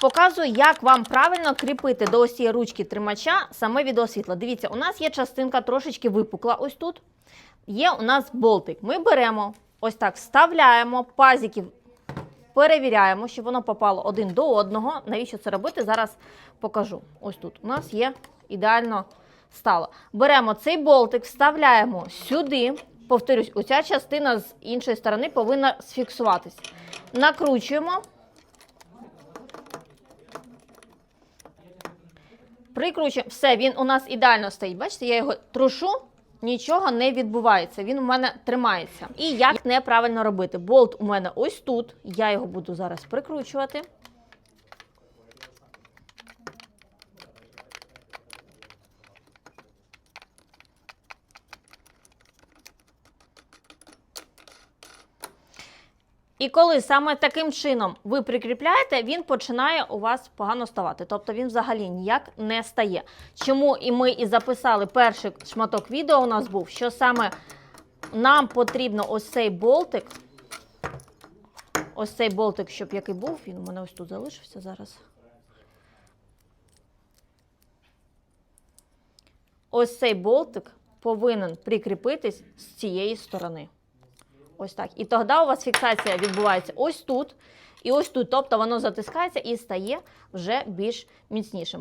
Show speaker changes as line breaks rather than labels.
Показую, як вам правильно кріпити до ось цієї ручки тримача саме відеосвітло. Дивіться, у нас є частинка трошечки випукла ось тут. Є у нас болтик. Ми беремо ось так, вставляємо пазиків, перевіряємо, щоб воно попало один до одного. Навіщо це робити? Зараз покажу. Ось тут у нас є ідеально стало. Беремо цей болтик, вставляємо сюди. Повторюсь, оця частина з іншої сторони повинна сфіксуватись. Накручуємо. Прикручуємо. Все, він у нас ідеально стоїть. Бачите, я його трушу, нічого не відбувається. Він у мене тримається. І як неправильно робити? Болт у мене ось тут. Я його буду зараз прикручувати. І коли саме таким чином ви прикріпляєте, він починає у вас погано ставати. Тобто він взагалі ніяк не стає. Чому і ми і записали перший шматок відео у нас був, що саме нам потрібно ось цей болтик. Ось цей болтик, щоб який був, він у мене ось тут залишився зараз. Ось цей болтик повинен прикріпитись з цієї сторони. Ось так. І тоді у вас фіксація відбувається ось тут і ось тут. Тобто воно затискається і стає вже більш міцнішим.